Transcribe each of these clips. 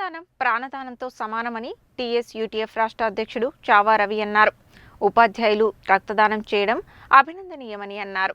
అన్నదానం ప్రాణదానంతో సమానమని TS UTF రాష్ట్ర అధ్యక్షుడు చావా రవి అన్నారు. ఉపాధ్యాయులు రక్తదానం చేయడం అభినందనీయమని అన్నారు.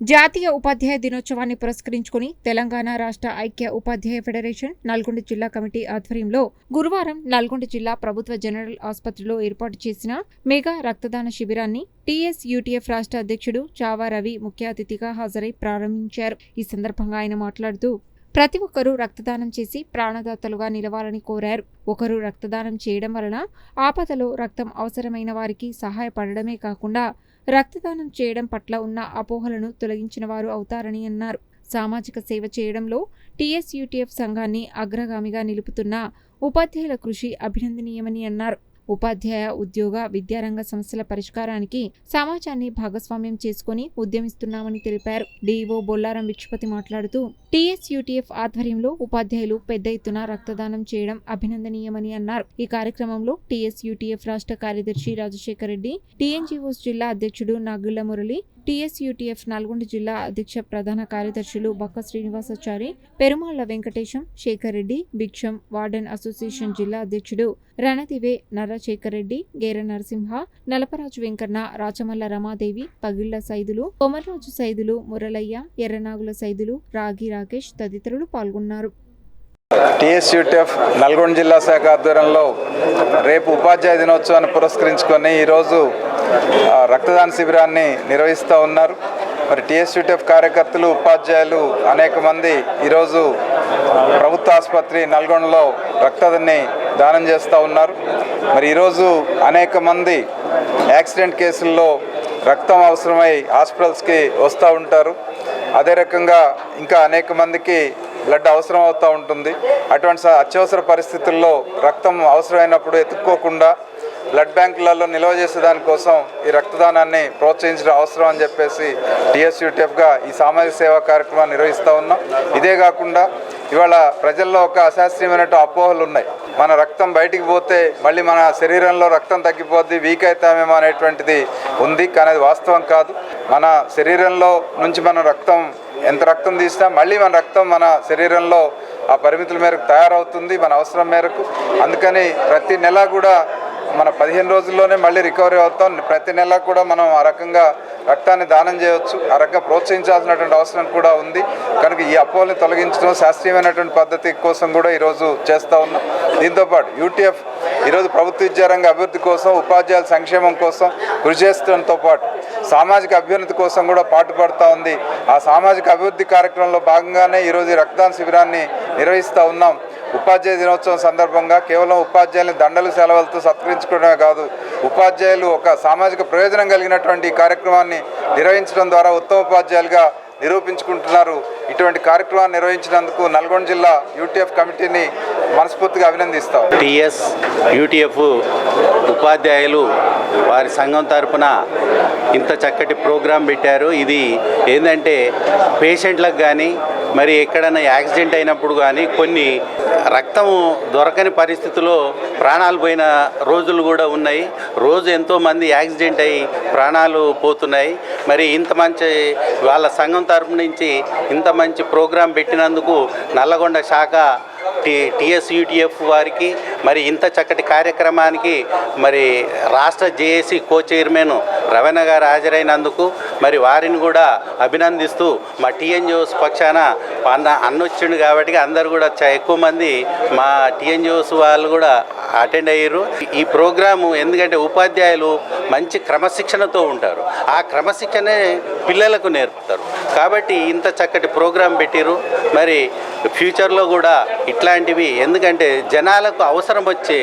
జాతీయ ఉపాధ్యాయ దినోత్సవాన్ని పురస్కరించుకుని తెలంగాణ రాష్ట్ర ఐక్య ఉపాధ్యాయ ఫెడరేషన్ నల్గొండ జిల్లా కమిటీ ఆధ్వర్యంలో గురువారం నల్గొండ జిల్లా ప్రభుత్వ జనరల్ ఆసుపత్రిలో ఏర్పాటు చేసిన మెగా రక్తదాన శిబిరాన్ని టీఎస్ యూటీఎఫ్ రాష్ట్ర అధ్యక్షుడు చావా రవి ముఖ్య అతిథిగా హాజరై ప్రారంభించారు. ఈ సందర్భంగా ఆయన మాట్లాడుతూ ప్రతి ఒక్కరూ రక్తదానం చేసి ప్రాణదాతలుగా నిలవాలని కోరారు. ఒకరు రక్తదానం చేయడం వలన ఆపదలో రక్తం అవసరమైన వారికి సహాయపడడమే కాకుండా రక్తదానం చేయడం పట్ల ఉన్న అపోహలను తొలగించిన వారు అవుతారని అన్నారు. సామాజిక సేవ చేయడంలో టీఎస్యూటీఎఫ్ సంఘాన్ని అగ్రగామిగా నిలుపుతున్న ఉపాధ్యాయుల కృషి అభినందనీయమని అన్నారు. ఉపాధ్యాయ ఉద్యోగ విద్యారంగ సమస్యల పరిష్కారానికి సమాజాన్ని భాగస్వామ్యం చేసుకుని ఉద్యమిస్తున్నామని తెలిపారు. డీఈఓ బొల్లారం విక్షపతి మాట్లాడుతూ టీఎస్యూటీఎఫ్ ఆధ్వర్యంలో ఉపాధ్యాయులు పెద్ద ఎత్తున రక్తదానం చేయడం అభినందనీయమని అన్నారు. ఈ కార్యక్రమంలో టీఎస్యూటీఎఫ్ రాష్ట్ర కార్యదర్శి రాజశేఖర్ రెడ్డి టీఎన్జీఓస్ జిల్లా అధ్యక్షుడు నాగుల్ల మురళి టీఎస్ నల్గొండ జిల్లా అధ్యక్ష ప్రధాన కార్యదర్శులు బక్క శ్రీనివాసాచారి పెరుమాళ్ళ వెంకటేశం శేఖర్ రెడ్డి భిక్షం వార్డెన్ అసోసియేషన్ జిల్లా అధ్యక్షుడు రణదివే నర్రశేఖర్ రెడ్డి గేర నరసింహ నలపరాజు వెంకన్న రాచమల్ల రమాదేవి పగిళ్ళ సైదులు కొమర్రాజు సైదులు మురళయ్య ఎర్రనాగుల సైదులు రాగి రాకేష్ తదితరులు పాల్గొన్నారు. టీఎస్యూటీఎఫ్ నల్గొండ జిల్లా శాఖ ఆధ్వర్యంలో రేపు ఉపాధ్యాయ దినోత్సవాన్ని పురస్కరించుకొని ఈరోజు రక్తదాన శిబిరాన్ని నిర్వహిస్తూ ఉన్నారు. మరి టీఎస్యూటీఎఫ్ కార్యకర్తలు ఉపాధ్యాయులు అనేక మంది ఈరోజు ప్రభుత్వ ఆసుపత్రి నల్గొండలో రక్తాన్ని దానం చేస్తూ ఉన్నారు. మరి ఈరోజు అనేక మంది యాక్సిడెంట్ కేసుల్లో రక్తం అవసరమై హాస్పిటల్స్కి వస్తూ ఉంటారు. అదే రకంగా ఇంకా అనేక మందికి బ్లడ్ అవసరం అవుతూ ఉంటుంది. అటువంటి అత్యవసర పరిస్థితుల్లో రక్తం అవసరమైనప్పుడు ఎత్తుక్కోకుండా బ్లడ్ బ్యాంకులలో నిల్వ చేసే దానికోసం ఈ రక్తదానాన్ని ప్రోత్సహించడం అవసరం అని చెప్పేసి టీఎస్యూటీఎఫ్గా ఈ సామాజిక సేవా కార్యక్రమాన్ని నిర్వహిస్తూ ఉన్నాం. ఇదే కాకుండా ఇవాళ ప్రజల్లో ఒక అశాస్త్రీయమైనటువంటి అపోహలు ఉన్నాయి. మన రక్తం బయటికి పోతే మళ్ళీ మన శరీరంలో రక్తం తగ్గిపోద్ది వీక్ అవుతామేమో అనేటువంటిది ఉంది కానీ అది వాస్తవం కాదు. మన శరీరంలో నుంచి మన రక్తం ఎంత రక్తం తీసినా మళ్ళీ మన రక్తం మన శరీరంలో ఆ పరిమితుల మేరకు తయారవుతుంది మన అవసరం మేరకు. అందుకని ప్రతి నెల కూడా మన పదిహేను రోజుల్లోనే మళ్ళీ రికవరీ అవుతాం. ప్రతి నెల కూడా మనం ఆ రకంగా రక్తాన్ని దానం చేయవచ్చు ఆ రకంగా ప్రోత్సహించాల్సినటువంటి అవసరం కూడా ఉంది. కనుక ఈ అపోహల్ని తొలగించడం శాస్త్రీయమైనటువంటి పద్ధతి కోసం కూడా ఈరోజు చేస్తూ ఉన్నాం. దీంతోపాటు యూటీఎఫ్ ఈరోజు ప్రభుత్వ విద్యారంగ అభివృద్ధి కోసం ఉపాధ్యాయుల సంక్షేమం కోసం కృషి చేస్తడంతో పాటు సామాజిక అభ్యున్నతి కోసం కూడా పాటుపడుతూ ఉంది. ఆ సామాజిక అభివృద్ధి కార్యక్రమంలో భాగంగానే ఈరోజు రక్తదాన శిబిరాన్ని నిర్వహిస్తూ ఉన్నాం. ఉపాధ్యాయ దినోత్సవం సందర్భంగా కేవలం ఉపాధ్యాయుల్ని దండలు సెలవులతో సత్కరించుకోవడమే కాదు ఉపాధ్యాయులు ఒక సామాజిక ప్రయోజనం కలిగినటువంటి కార్యక్రమాన్ని నిర్వహించడం ద్వారా ఉత్తమ ఉపాధ్యాయులుగా నిరూపించుకుంటున్నారు. ఇటువంటి కార్యక్రమాన్ని నిర్వహించినందుకు నల్గొండ జిల్లా యూటీఎఫ్ కమిటీని మనస్ఫూర్తిగా అభినందిస్తాం. టిఎస్ యూటీఎఫ్ ఉపాధ్యాయులు వారి సంఘం తరపున ఇంత చక్కటి ప్రోగ్రాం పెట్టారు. ఇది ఏంటంటే పేషెంట్లకు కానీ మరి ఎక్కడైనా యాక్సిడెంట్ అయినప్పుడు కానీ కొన్ని రక్తం దొరకని పరిస్థితిలో ప్రాణాలు పోయిన రోజులు కూడా ఉన్నాయి. రోజు ఎంతోమంది యాక్సిడెంట్ అయ్యి ప్రాణాలు పోతున్నాయి. మరి ఇంత మంచి వాళ్ళ సంఘం తరపు నుంచి ఇంత మంచి ప్రోగ్రాం పెట్టినందుకు నల్లగొండ శాఖ టి టిఎస్యూటిఎఫ్ వారికి మరి ఇంత చక్కటి కార్యక్రమానికి మరి రాష్ట్ర జేఏసీ కో చైర్మన్ రవణ గారు హాజరైనందుకు మరి వారిని కూడా అభినందిస్తూ మా టీఎన్జిఓస్ పక్షాన అన్న అన్నొచ్చిండు కాబట్టి అందరు కూడా చ- ఎక్కువ మంది మా టీఎన్జిఓస్ వాళ్ళు కూడా అటెండ్ అయ్యారు. ఈ ప్రోగ్రాము ఎందుకంటే ఉపాధ్యాయులు మంచి క్రమశిక్షణతో ఉంటారు. ఆ క్రమశిక్షణే పిల్లలకు నేర్పుతారు. కాబట్టి ఇంత చక్కటి ప్రోగ్రాం పెట్టారు మరి ఫ్యూచర్లో కూడా ఇట్లాంటివి ఎందుకంటే జనాలకు అవసరం వచ్చే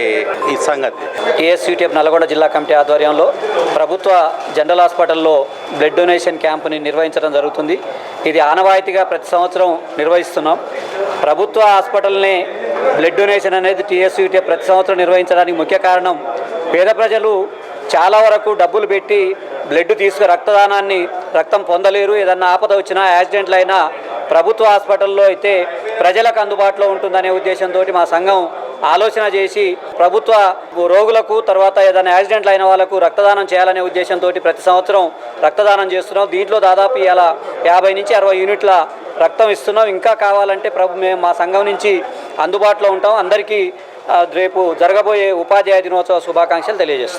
ఈ సంగతి. టీఎస్యూటీఎఫ్ నల్గొండ జిల్లా కమిటీ ఆధ్వర్యంలో ప్రభుత్వ జనరల్ హాస్పిటల్లో బ్లడ్ డొనేషన్ క్యాంపుని నిర్వహించడం జరుగుతుంది. ఇది ఆనవాయితీగా ప్రతి సంవత్సరం నిర్వహిస్తున్నాం. ప్రభుత్వ హాస్పిటల్ని బ్లడ్ డొనేషన్ అనేది టీఎస్యూటీ ప్రతి సంవత్సరం నిర్వహించడానికి ముఖ్య కారణం. పేద ప్రజలు చాలా వరకు డబ్బులు పెట్టి బ్లడ్ తీసుకు రక్తదానాన్ని రక్తం పొందలేరు. ఏదన్నా ఆపద వచ్చినా యాక్సిడెంట్లు అయినా ప్రభుత్వ హాస్పిటల్లో అయితే ప్రజలకు అందుబాటులో ఉంటుందనే ఉద్దేశంతో మా సంఘం ఆలోచన చేసి ప్రభుత్వ రోగులకు తర్వాత ఏదైనా యాక్సిడెంట్లు అయిన వాళ్ళకు రక్తదానం చేయాలనే ఉద్దేశంతో ప్రతి సంవత్సరం రక్తదానం చేస్తున్నాం. దీంట్లో దాదాపు ఇలా యాభై నుంచి అరవై యూనిట్ల రక్తం ఇస్తున్నాం. ఇంకా కావాలంటే ప్రభు మేము మా సంఘం నుంచి అందుబాటులో ఉంటాం. అందరికీ రేపు జరగబోయే ఉపాధ్యాయ దినోత్సవ శుభాకాంక్షలు తెలియజేస్తాం